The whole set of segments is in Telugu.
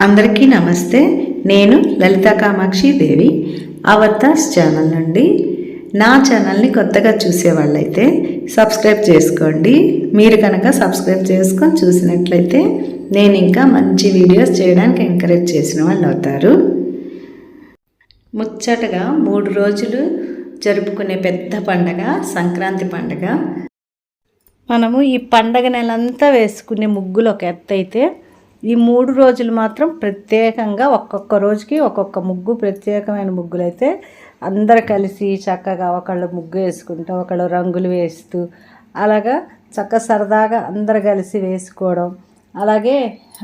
అందరికీ నమస్తే. నేను లలితా కామాక్షి దేవి అవతాస్ ఛానల్ నుండి. నా ఛానల్ని కొత్తగా చూసే వాళ్ళైతే సబ్స్క్రైబ్ చేసుకోండి. మీరు కనుక సబ్స్క్రైబ్ చేసుకొని చూసినట్లయితే నేను ఇంకా మంచి వీడియోస్ చేయడానికి ఎంకరేజ్ చేసిన వాళ్ళు అవుతారు. ముచ్చటగా మూడు రోజులు జరుపుకునే పెద్ద పండగ సంక్రాంతి పండగ. మనము ఈ పండగ నెలంతా వేసుకునే ముగ్గులు ఒక ఎత్తు అయితే ఈ మూడు రోజులు మాత్రం ప్రత్యేకంగా ఒక్కొక్క రోజుకి ఒక్కొక్క ముగ్గు ప్రత్యేకమైన ముగ్గులు అయితే అందరు కలిసి చక్కగా ఒకళ్ళు ముగ్గు వేసుకుంటూ ఒకళ్ళు రంగులు వేస్తూ అలాగా చక్క సరదాగా అందరు కలిసి వేసుకోవడం. అలాగే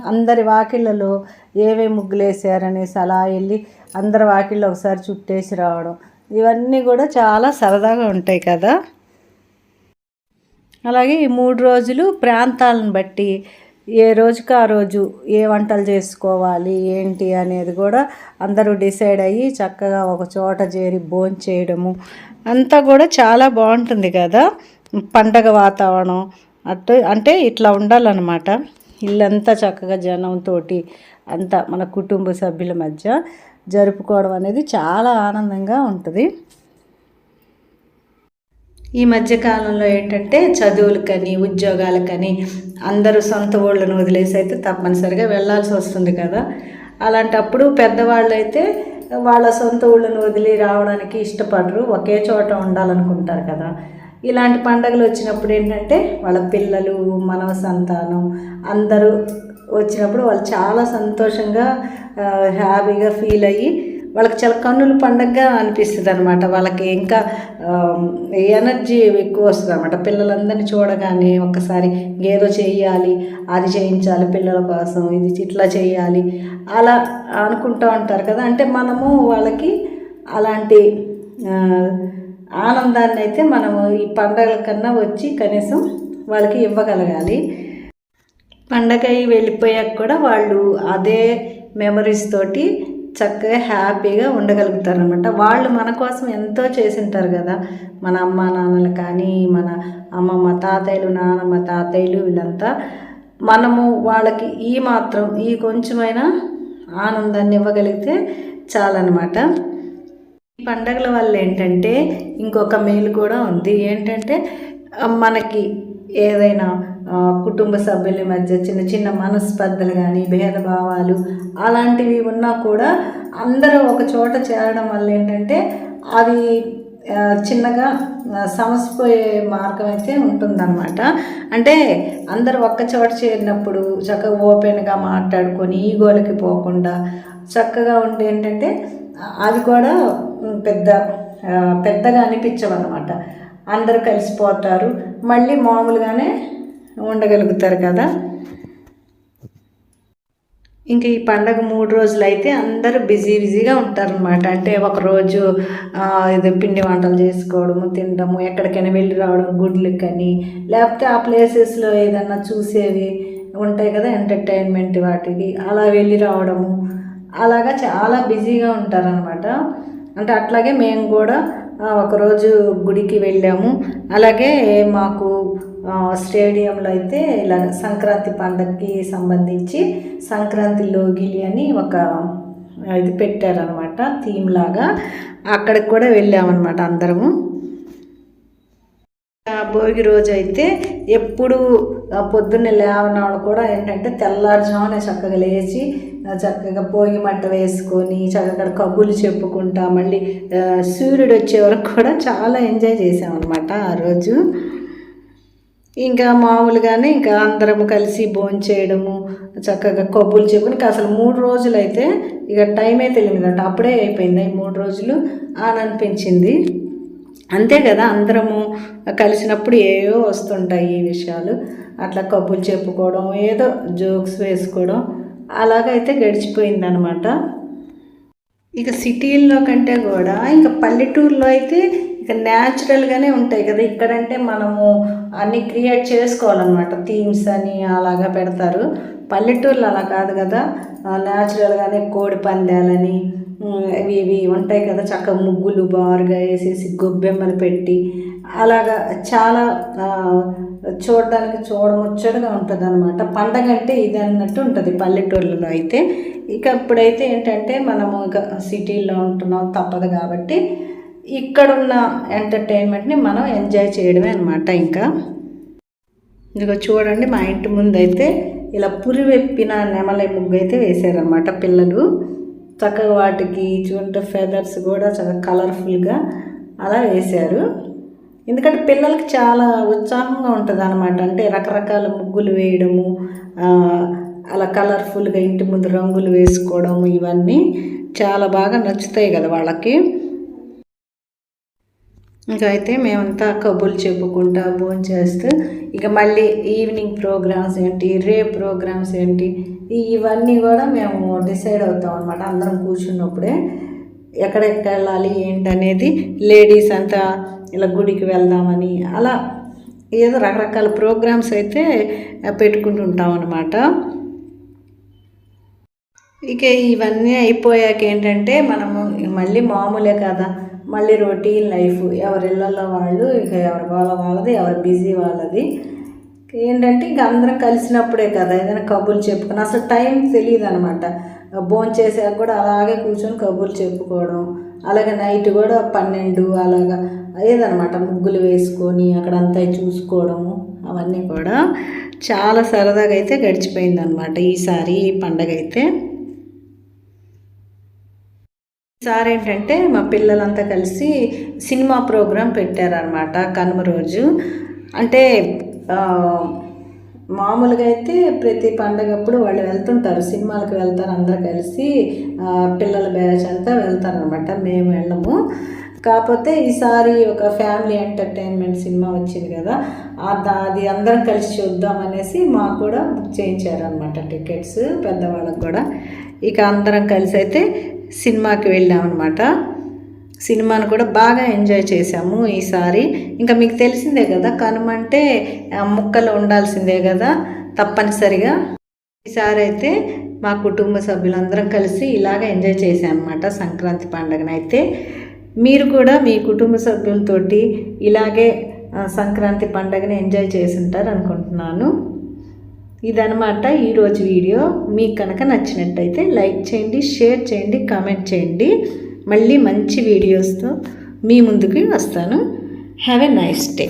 అందరి వాకిళ్ళలో ఏవే ముగ్గులు వేసారనేసి అలా వెళ్ళి అందరి వాకిళ్ళు ఒకసారి చుట్టేసి రావడం. ఇవన్నీ కూడా చాలా సరదాగా ఉంటాయి కదా. అలాగే ఈ మూడు రోజులు ప్రాంతాలను బట్టి ఏ రోజుకి ఆ రోజు ఏ వంటలు చేసుకోవాలి ఏంటి అనేది కూడా అందరూ డిసైడ్ అయ్యి చక్కగా ఒక చోట చేరి భోజనం చేయడము. అంతా కూడా చాలా బాగుంటుంది కదా. పండగ వాతావరణం అటు అంటే ఇట్లా ఉండాలన్నమాట. ఇల్లంతా చక్కగా జనంతో అంతా మన కుటుంబ సభ్యుల మధ్య జరుపుకోవడం అనేది చాలా ఆనందంగా ఉంటుంది. ఈ మధ్యకాలంలో ఏంటంటే చదువులకని ఉద్యోగాలకని అందరూ సొంత ఊళ్ళను వదిలేసి అయితే తప్పనిసరిగా వెళ్ళాల్సి వస్తుంది కదా. అలాంటప్పుడు పెద్దవాళ్ళు అయితే వాళ్ళ సొంత ఊళ్ళను వదిలి రావడానికి ఇష్టపడరు. ఒకే చోట ఉండాలనుకుంటారు కదా. ఇలాంటి పండగలు వచ్చినప్పుడు ఏంటంటే వాళ్ళ పిల్లలు మనవ సంతానం అందరూ వచ్చినప్పుడు వాళ్ళు చాలా సంతోషంగా హ్యాపీగా ఫీల్ అయ్యి వాళ్ళకి చాలా కన్నుల పండగగా అనిపిస్తుంది అనమాట వాళ్ళకి ఇంకా ఎనర్జీ ఎక్కువ వస్తుంది అనమాట పిల్లలందరినీ చూడగానే ఒక్కసారి ఏదో చేయాలి అది చేయించాలి పిల్లల కోసం ఇది ఇట్లా చేయాలి అలా అనుకుంటూ ఉంటారు కదా. అంటే మనము వాళ్ళకి అలాంటి ఆనందాన్ని అయితే మనము ఈ పండగల కన్నా వచ్చి కనీసం వాళ్ళకి ఇవ్వగలగాలి. పండగ వెళ్ళిపోయాక కూడా వాళ్ళు అదే మెమరీస్ తోటి చక్కగా హ్యాపీగా ఉండగలుగుతారు అనమాట వాళ్ళు మన కోసం ఎంతో చేసింటారు కదా. మన అమ్మ నాన్నలు కానీ మన అమ్మమ్మ తాతయ్యలు నానమ్మ తాతయ్యలు వీళ్ళంతా మనము వాళ్ళకి ఈ మాత్రం ఈ కొంచెమైనా ఆనందాన్ని ఇవ్వగలిగితే చాలన్నమాట. ఈ పండగల వల్ల ఏంటంటే ఇంకొక మేలు కూడా ఉంది. ఏంటంటే మనకి ఏదైనా కుటుంబ సభ్యుల మధ్య చిన్న చిన్న మనస్పర్ధలు కానీ భేదభావాలు అలాంటివి ఉన్నా కూడా అందరూ ఒక చోట చేరడం వల్ల ఏంటంటే అవి చిన్నగా సమసిపోయే మార్గం అయితే ఉంటుందన్నమాట. అంటే అందరూ ఒక్క చోట చేరినప్పుడు చక్కగా ఓపెన్గా మాట్లాడుకొని ఈగోలకి పోకుండా చక్కగా ఉంటే ఏంటంటే అది కూడా పెద్ద పెద్దగా అనిపించవన్నమాట. అందరూ కలిసిపోతారు. మళ్ళీ మామూలుగానే ఉండగలుగుతారు కదా. ఇంకా ఈ పండగ మూడు రోజులు అయితే అందరూ బిజీ బిజీగా ఉంటారనమాట అంటే ఒకరోజు ఇది పిండి వంటలు చేసుకోవడము తినడము ఎక్కడికైనా వెళ్ళి రావడం గుడ్లకని లేకపోతే ఆ ప్లేసెస్లో ఏదన్నా చూసేవి ఉంటాయి కదా ఎంటర్టైన్మెంట్ వాటికి. అలా వెళ్ళి రావడము. అలాగా చాలా బిజీగా ఉంటారనమాట అంటే అట్లాగే మేము కూడా ఒకరోజు గుడికి వెళ్ళాము. అలాగే మాకు స్టేడియంలో అయితే ఇలా సంక్రాంతి పండగకి సంబంధించి సంక్రాంతి లోగిలి అని ఒక ఇది పెట్టారనమాట థీమ్ లాగా. అక్కడికి కూడా వెళ్ళామన్నమాట అందరము. భోగి రోజు అయితే ఎప్పుడు పొద్దున్నే లేవనాడు కూడా ఏంటంటే తెల్లారుజామునే చక్కగా లేచి చక్కగా భోగి మంట వేసుకొని చక్కగా కబుర్లు చెప్పుకుంటా మళ్ళీ సూర్యుడు వచ్చే వరకు కూడా చాలా ఎంజాయ్ చేసామన్నమాట ఆ రోజు. ఇంకా మామూలుగానే ఇంకా అందరం కలిసి భోజనం చేయడము చక్కగా కబుర్లు చెప్పుకుని అసలు మూడు రోజులు అయితే ఇక టైమే తెలియదు అంటే అప్పుడే అయిపోయింది ఈ మూడు రోజులు అని అనిపించింది అంతే కదా అందరము కలిసినప్పుడు ఏవో వస్తుంటాయి ఈ విషయాలు. అట్లా కబుర్లు చెప్పుకోవడం ఏదో జోక్స్ వేసుకోవడం అలాగైతే గడిచిపోయిందనమాట ఇక సిటీల్లో కంటే కూడా ఇంకా పల్లెటూరులో అయితే ఇక న్యాచురల్గానే ఉంటాయి కదా. ఇక్కడంటే మనము అన్నీ క్రియేట్ చేసుకోవాలన్నమాట. థీమ్స్ అని అలాగా పెడతారు. పల్లెటూర్లో అలా కాదు కదా. న్యాచురల్గానే కోడి పందాలని ఇవి ఇవి ఉంటాయి కదా చక్కగా ముగ్గులు బారుగా వేసేసి గొబ్బెమ్మలు పెట్టి అలాగా చాలా చూడడానికి చూడముచ్చటగా ఉంటుంది అనమాట పండగ అంటే ఇది అన్నట్టు ఉంటుంది పల్లెటూళ్ళలో అయితే. ఇక ఇప్పుడైతే ఏంటంటే మనము ఇక సిటీల్లో ఉంటున్నాం తప్పదు కాబట్టి ఇక్కడున్న ఎంటర్టైన్మెంట్ని మనం ఎంజాయ్ చేయడమే అనమాట ఇంకా. ఇదిగో చూడండి మా ఇంటి ముందు అయితే ఇలా పురివెప్పిన నెమలి ముగ్గు అయితే వేసారనమాట పిల్లలు. చక్కగా వాటికి చూడంటే ఫెదర్స్ కూడా చాలా కలర్ఫుల్గా అలా వేశారు. ఎందుకంటే పిల్లలకి చాలా ఉత్సాహంగా ఉంటుంది అనమాట అంటే రకరకాల ముగ్గులు వేయడము అలా కలర్ఫుల్గా ఇంటి ముందు రంగులు వేసుకోవడము ఇవన్నీ చాలా బాగా నచ్చుతాయి కదా వాళ్ళకి. ఇంకా అయితే మేమంతా కబుర్లు చెప్పుకుంటా భోజనం చేస్తూ ఇక మళ్ళీ ఈవినింగ్ ప్రోగ్రామ్స్ ఏంటి రే ప్రోగ్రామ్స్ ఏంటి ఇవన్నీ కూడా మేము డిసైడ్ అవుతాం అనమాట అందరం కూర్చున్నప్పుడే ఎక్కడెక్కడ వెళ్ళాలి ఏంటనేది లేడీస్ అంతా ఇలా గుడికి వెళ్దామని అలా ఏదో రకరకాల ప్రోగ్రామ్స్ అయితే పెట్టుకుంటుంటాం అనమాట ఇక ఇవన్నీ అయిపోయాక ఏంటంటే మనము మళ్ళీ మామూలే కదా. మళ్ళీ రొటీన్ లైఫ్ ఎవరి ఇళ్ళల్లో వాళ్ళు ఇక ఎవరి వాళ్ళ వాళ్ళది ఎవరి బిజీ వాళ్ళది. ఏంటంటే ఇంక అందరం కలిసినప్పుడే కదా ఏదైనా కబుర్లు చెప్పుకుని అసలు టైం తెలియదు అనమాట భోజనం చేసాక కూడా అలాగే కూర్చొని కబుర్లు చెప్పుకోవడం అలాగే నైట్ కూడా పన్నెండు అలాగా అదేదనమాట ముగ్గులు వేసుకొని అక్కడంతా చూసుకోవడము అవన్నీ కూడా చాలా సరదాగా అయితే గడిచిపోయింది అనమాట ఈసారి ఈ పండగ అయితే. సార్ ఏంటంటే మా పిల్లలంతా కలిసి సినిమా ప్రోగ్రాం పెట్టారనమాట కనుమ రోజు. అంటే మామూలుగా అయితే ప్రతి పండగప్పుడు వాళ్ళు వెళ్తుంటారు సినిమాలకు వెళ్తారు అందరు కలిసి పిల్లల బ్యాచ్ అంతా వెళ్తారనమాట మేము వెళ్ళము. కాకపోతే ఈసారి ఒక ఫ్యామిలీ ఎంటర్టైన్మెంట్ సినిమా వచ్చింది కదా అది అందరం కలిసి చూద్దాం అనేసి మాకు కూడా బుక్ చేయించారనమాట టికెట్స్ పెద్దవాళ్ళకి కూడా. ఇక అందరం కలిసి అయితే సినిమాకి వెళ్ళామన్నమాట. సినిమాను కూడా బాగా ఎంజాయ్ చేశాము ఈసారి. ఇంకా మీకు తెలిసిందే కదా కనుమంటే ముక్కలు ఉండాల్సిందే కదా తప్పనిసరిగా. ఈసారి అయితే మా కుటుంబ సభ్యులందరం కలిసి ఇలాగ ఎంజాయ్ చేశాం అనమాట సంక్రాంతి పండుగనైతే. మీరు కూడా మీ కుటుంబ సభ్యులతోటి ఇలాగే సంక్రాంతి పండుగని ఎంజాయ్ చేసి ఉంటారు అనుకుంటున్నాను. ఇదనమాట ఈరోజు వీడియో. మీకు కనుక నచ్చినట్టయితే లైక్ చేయండి షేర్ చేయండి కామెంట్ చేయండి. మళ్ళీ మంచి వీడియోస్తో మీ ముందుకి వస్తాను. Have a nice day.